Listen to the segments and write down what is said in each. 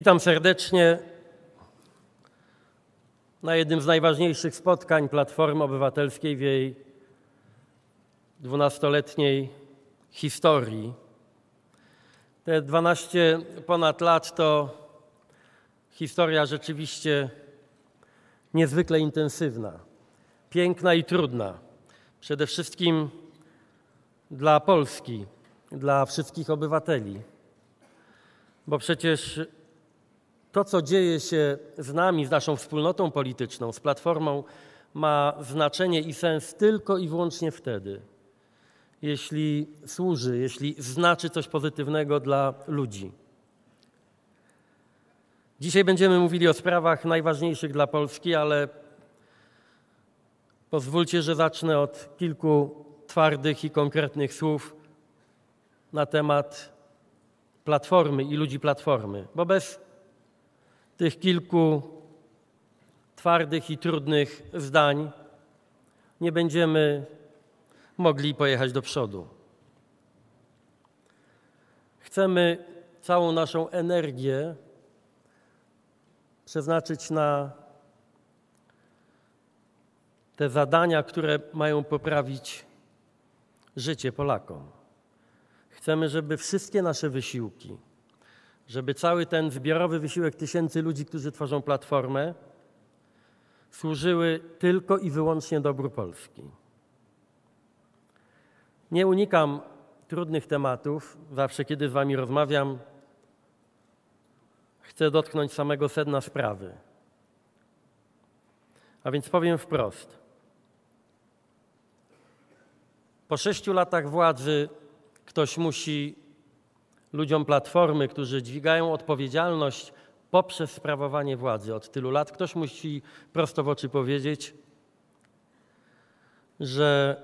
Witam serdecznie na jednym z najważniejszych spotkań Platformy Obywatelskiej w jej dwunastoletniej historii. Te 12 ponad lat to historia rzeczywiście niezwykle intensywna, piękna i trudna. Przede wszystkim dla Polski, dla wszystkich obywateli. Bo przecież to, co dzieje się z nami, z naszą wspólnotą polityczną, z Platformą, ma znaczenie i sens tylko i wyłącznie wtedy, jeśli służy, jeśli znaczy coś pozytywnego dla ludzi. Dzisiaj będziemy mówili o sprawach najważniejszych dla Polski, ale pozwólcie, że zacznę od kilku twardych i konkretnych słów na temat Platformy i ludzi Platformy, bo bez tych kilku twardych i trudnych zdań nie będziemy mogli pojechać do przodu. Chcemy całą naszą energię przeznaczyć na te zadania, które mają poprawić życie Polakom. Chcemy, żeby wszystkie nasze wysiłki, żeby cały ten zbiorowy wysiłek tysięcy ludzi, którzy tworzą platformę, służyły tylko i wyłącznie dobru Polski. Nie unikam trudnych tematów. Zawsze, kiedy z Wami rozmawiam, chcę dotknąć samego sedna sprawy. A więc powiem wprost. Po sześciu latach władzy ktoś musi ludziom Platformy, którzy dźwigają odpowiedzialność poprzez sprawowanie władzy od tylu lat, ktoś musi prosto w oczy powiedzieć, że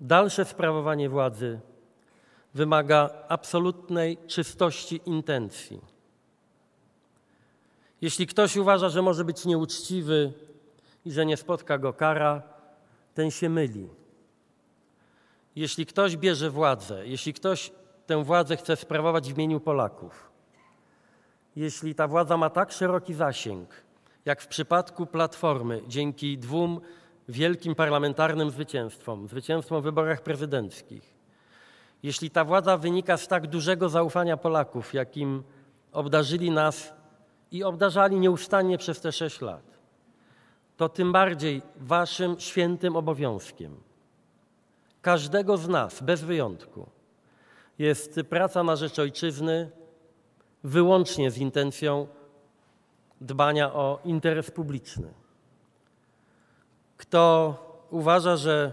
dalsze sprawowanie władzy wymaga absolutnej czystości intencji. Jeśli ktoś uważa, że może być nieuczciwy i że nie spotka go kara, ten się myli. Jeśli ktoś bierze władzę, jeśli ktoś tę władzę chce sprawować w imieniu Polaków, jeśli ta władza ma tak szeroki zasięg, jak w przypadku Platformy, dzięki dwóm wielkim parlamentarnym zwycięstwom, zwycięstwom w wyborach prezydenckich, jeśli ta władza wynika z tak dużego zaufania Polaków, jakim obdarzyli nas i obdarzali nieustannie przez te sześć lat, to tym bardziej waszym świętym obowiązkiem, każdego z nas, bez wyjątku, jest praca na rzecz ojczyzny wyłącznie z intencją dbania o interes publiczny. Kto uważa, że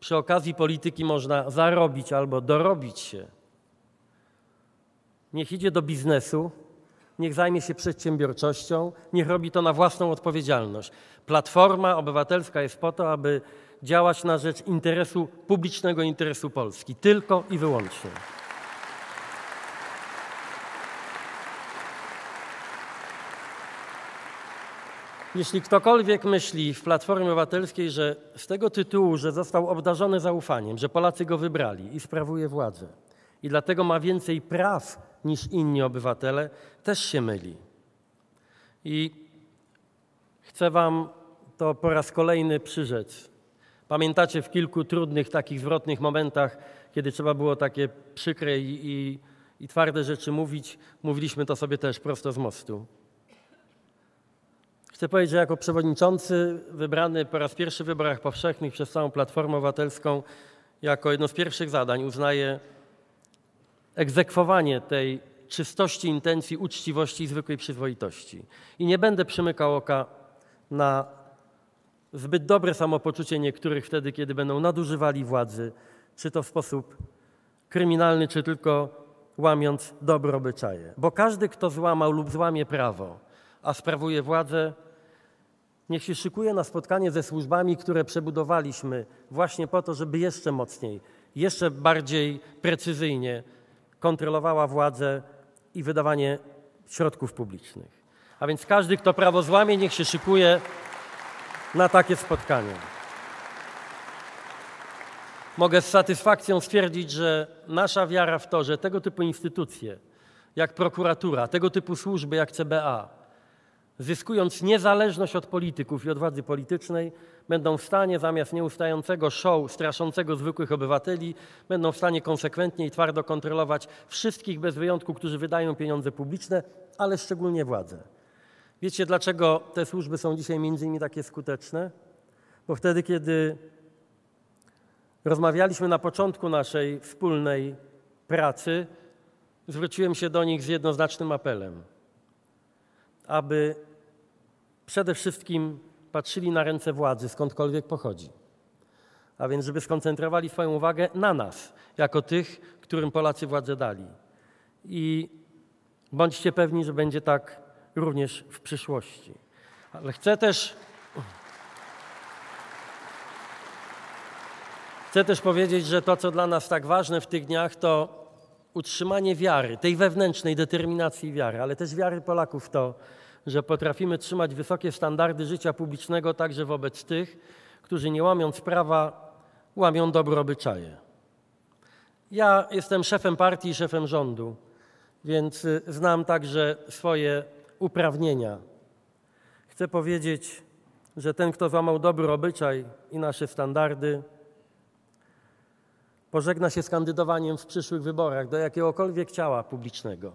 przy okazji polityki można zarobić albo dorobić się, niech idzie do biznesu, niech zajmie się przedsiębiorczością, niech robi to na własną odpowiedzialność. Platforma Obywatelska jest po to, aby działać na rzecz interesu publicznego, interesu Polski. Tylko i wyłącznie. Jeśli ktokolwiek myśli w Platformie Obywatelskiej, że z tego tytułu, że został obdarzony zaufaniem, że Polacy go wybrali i sprawuje władzę i dlatego ma więcej praw niż inni obywatele, też się myli. I chcę Wam to po raz kolejny przyrzec. Pamiętacie w kilku trudnych, takich zwrotnych momentach, kiedy trzeba było takie przykre i, i, i twarde rzeczy mówić, mówiliśmy to sobie też prosto z mostu. Chcę powiedzieć, że jako przewodniczący wybrany po raz pierwszy w wyborach powszechnych przez całą Platformę Obywatelską, jako jedno z pierwszych zadań uznaję egzekwowanie tej czystości intencji, uczciwości i zwykłej przyzwoitości. I nie będę przymykał oka na zbyt dobre samopoczucie niektórych wtedy, kiedy będą nadużywali władzy, czy to w sposób kryminalny, czy tylko łamiąc dobre obyczaje. Bo każdy, kto złamał lub złamie prawo, a sprawuje władzę, niech się szykuje na spotkanie ze służbami, które przebudowaliśmy właśnie po to, żeby jeszcze mocniej, jeszcze bardziej precyzyjnie kontrolowała władzę i wydawanie środków publicznych. A więc każdy, kto prawo złamie, niech się szykuje na takie spotkanie. Mogę z satysfakcją stwierdzić, że nasza wiara w to, że tego typu instytucje jak prokuratura, tego typu służby jak CBA, zyskując niezależność od polityków i od władzy politycznej, będą w stanie zamiast nieustającego show straszącego zwykłych obywateli, będą w stanie konsekwentnie i twardo kontrolować wszystkich bez wyjątku, którzy wydają pieniądze publiczne, ale szczególnie władzę. Wiecie, dlaczego te służby są dzisiaj między innymi takie skuteczne? Bo wtedy, kiedy rozmawialiśmy na początku naszej wspólnej pracy, zwróciłem się do nich z jednoznacznym apelem, aby przede wszystkim patrzyli na ręce władzy, skądkolwiek pochodzi. A więc, żeby skoncentrowali swoją uwagę na nas, jako tych, którym Polacy władzę dali. I bądźcie pewni, że będzie tak również w przyszłości. Ale chcę też. Chcę też powiedzieć, że to, co dla nas tak ważne w tych dniach, to utrzymanie wiary, tej wewnętrznej determinacji wiary, ale też wiary Polaków w to, że potrafimy trzymać wysokie standardy życia publicznego także wobec tych, którzy nie łamiąc prawa, łamią dobro obyczaje. Ja jestem szefem partii i szefem rządu, więc y, znam także swoje uprawnienia. Chcę powiedzieć, że ten, kto złamał dobry obyczaj i nasze standardy, pożegna się z kandydowaniem w przyszłych wyborach do jakiegokolwiek ciała publicznego,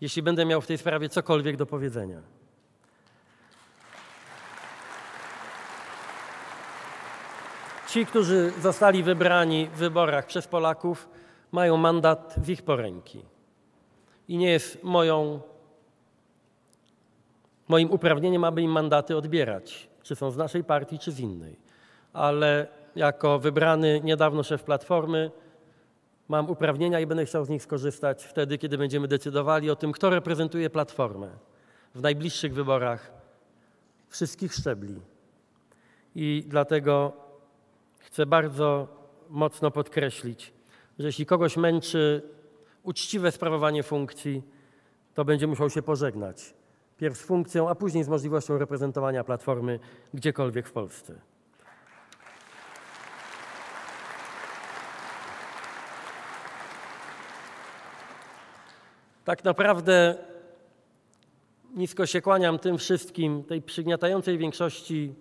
jeśli będę miał w tej sprawie cokolwiek do powiedzenia. Ci, którzy zostali wybrani w wyborach przez Polaków, mają mandat w ich poręki. I nie jest moją, moim uprawnieniem, aby im mandaty odbierać, czy są z naszej partii, czy z innej. Ale jako wybrany niedawno szef Platformy mam uprawnienia i będę chciał z nich skorzystać wtedy, kiedy będziemy decydowali o tym, kto reprezentuje Platformę w najbliższych wyborach wszystkich szczebli. I dlatego chcę bardzo mocno podkreślić, że jeśli kogoś męczy uczciwe sprawowanie funkcji, to będzie musiał się pożegnać. Pierw z funkcją, a później z możliwością reprezentowania Platformy gdziekolwiek w Polsce. Tak naprawdę nisko się kłaniam tym wszystkim, tej przygniatającej większości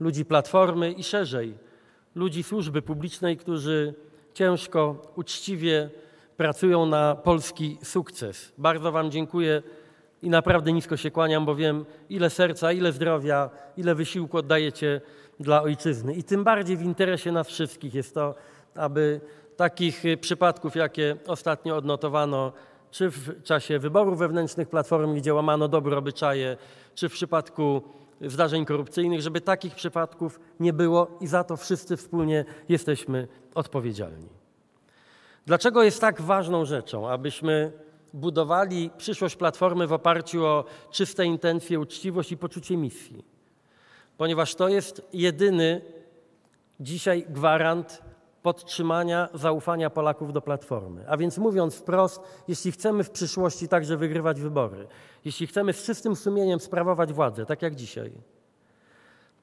ludzi Platformy i szerzej, ludzi służby publicznej, którzy ciężko, uczciwie pracują na polski sukces. Bardzo Wam dziękuję i naprawdę nisko się kłaniam, bo wiem, ile serca, ile zdrowia, ile wysiłku oddajecie dla ojczyzny. I tym bardziej w interesie nas wszystkich jest to, aby takich przypadków, jakie ostatnio odnotowano, czy w czasie wyborów wewnętrznych Platformy, gdzie łamano dobre obyczaje, czy w przypadku zdarzeń korupcyjnych, żeby takich przypadków nie było i za to wszyscy wspólnie jesteśmy odpowiedzialni. Dlaczego jest tak ważną rzeczą, abyśmy budowali przyszłość Platformy w oparciu o czyste intencje, uczciwość i poczucie misji? Ponieważ to jest jedyny dzisiaj gwarant podtrzymania zaufania Polaków do Platformy. A więc mówiąc wprost, jeśli chcemy w przyszłości także wygrywać wybory, jeśli chcemy z czystym sumieniem sprawować władzę, tak jak dzisiaj,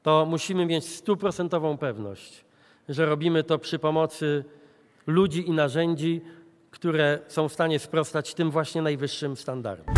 to musimy mieć stuprocentową pewność, że robimy to przy pomocy ludzi i narzędzi, które są w stanie sprostać tym właśnie najwyższym standardom.